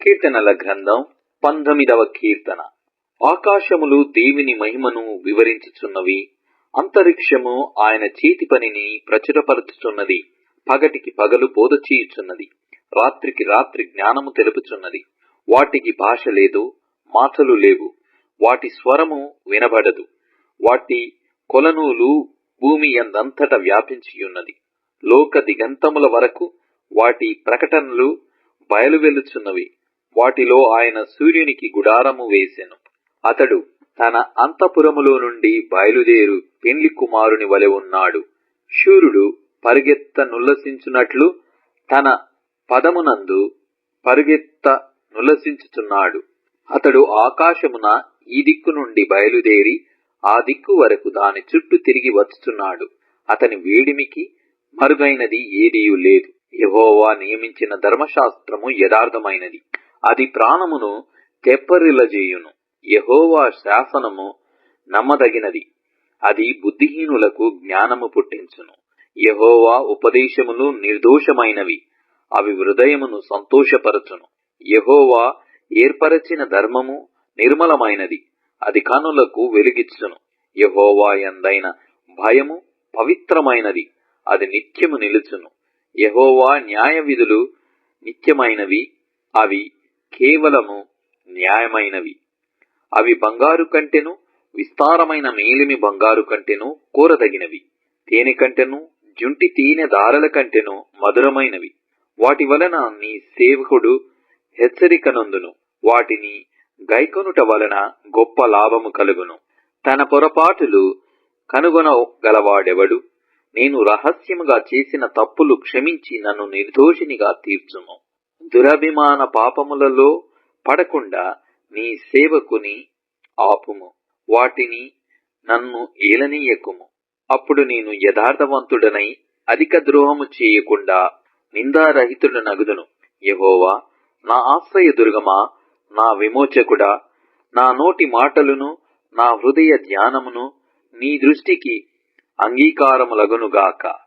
కీర్తనల గ్రంథం పంతొమ్మిదవ కీర్తన. ఆకాశములు దేవుని మహిమను వివరించుచున్నవి అంతరిక్షము ఆయన చేతి పనిని ప్రచురపరుచుచున్నది పగటికి పగలు బోధ చేయుచున్నది రాత్రికి రాత్రి జ్ఞానము తెలుపుచున్నది. వాటికి భాష లేదు మాటలు లేవు వాటి స్వరము వినబడదు వాటి కొలనూలు భూమి ఎందంతట వ్యాపించియున్నది. లోక దిగంతముల వరకు వాటి ప్రకటనలు బయలువెలుచున్నవి వాటిలో ఆయన సూర్యునికి గుడారము వేసెను. అతడు తన అంతపురములో నుండి బయలుదేరు పెండ్లి కుమారుని వలె ఉన్నాడు. శూరుడు పరిగెత్త నుల్లసించునట్లు తన పదమునందు పరిగెత్త నుల్లసించుచున్నాడు. అతడు ఆకాశమున ఈ దిక్కు నుండి బయలుదేరి ఆ దిక్కు వరకు దాని చుట్టూ తిరిగి వచ్చుచున్నాడు. అతని వేడిమికి మరుగైనది ఏదీ లేదు. యహోవా నియమించిన ధర్మశాస్త్రము యథార్థమైనది. అది ప్రాణమును తెప్పరిల్లజేయును యహోవా శాసనము నమ్మదగినది. అది బుద్ధిహీనులకు జ్ఞానము పుట్టించును. యహోవా ఉపదేశములు నిర్దోషమైనవి. అవి హృదయమును సంతోషపరచును. యహోవా ఏర్పరచిన ధర్మము నిర్మలమైనది. అది కనులకు వెలిగించును యహోవా ఎందైన భయము పవిత్రమైనది. అది నిత్యము నిలుచును. యహోవా న్యాయ విధులు నిత్యమైనవి. అవి కేవలము న్యాయమైనవి. అవి బంగారు కంటెను విస్తారమైన మేలిమి బంగారు కంటెను కోరదగినవి. తేనె కంటెను జుంటి తేనె దారల కంటెను మధురమైనవి. వాటి వలన నీ సేవకుడు హెచ్చరికనందును. వాటిని గైకొనుట వలన గొప్ప లాభము కలుగును. తన పొరపాటులు కనుగొనగలవాడెవడు? నేను రహస్యముగా చేసిన తప్పులు క్షమించి నన్ను నిర్దోషినిగా తీర్చుము. దురభిమాన పాపములలో పడకుండా నీ సేవకుని ఆపుము. వాటిని నన్ను ఏలనీయకుము. అప్పుడు నేను యథార్థవంతుడనై అధిక ద్రోహము చేయకుండా నిందారహితుడు నగుదును. యహోవా నా ఆశ్రయ దుర్గమా నా విమోచకుడా నా నోటి మాటలను నా హృదయ ధ్యానమును నీ దృష్టికి అంగీకారములగునుగాక.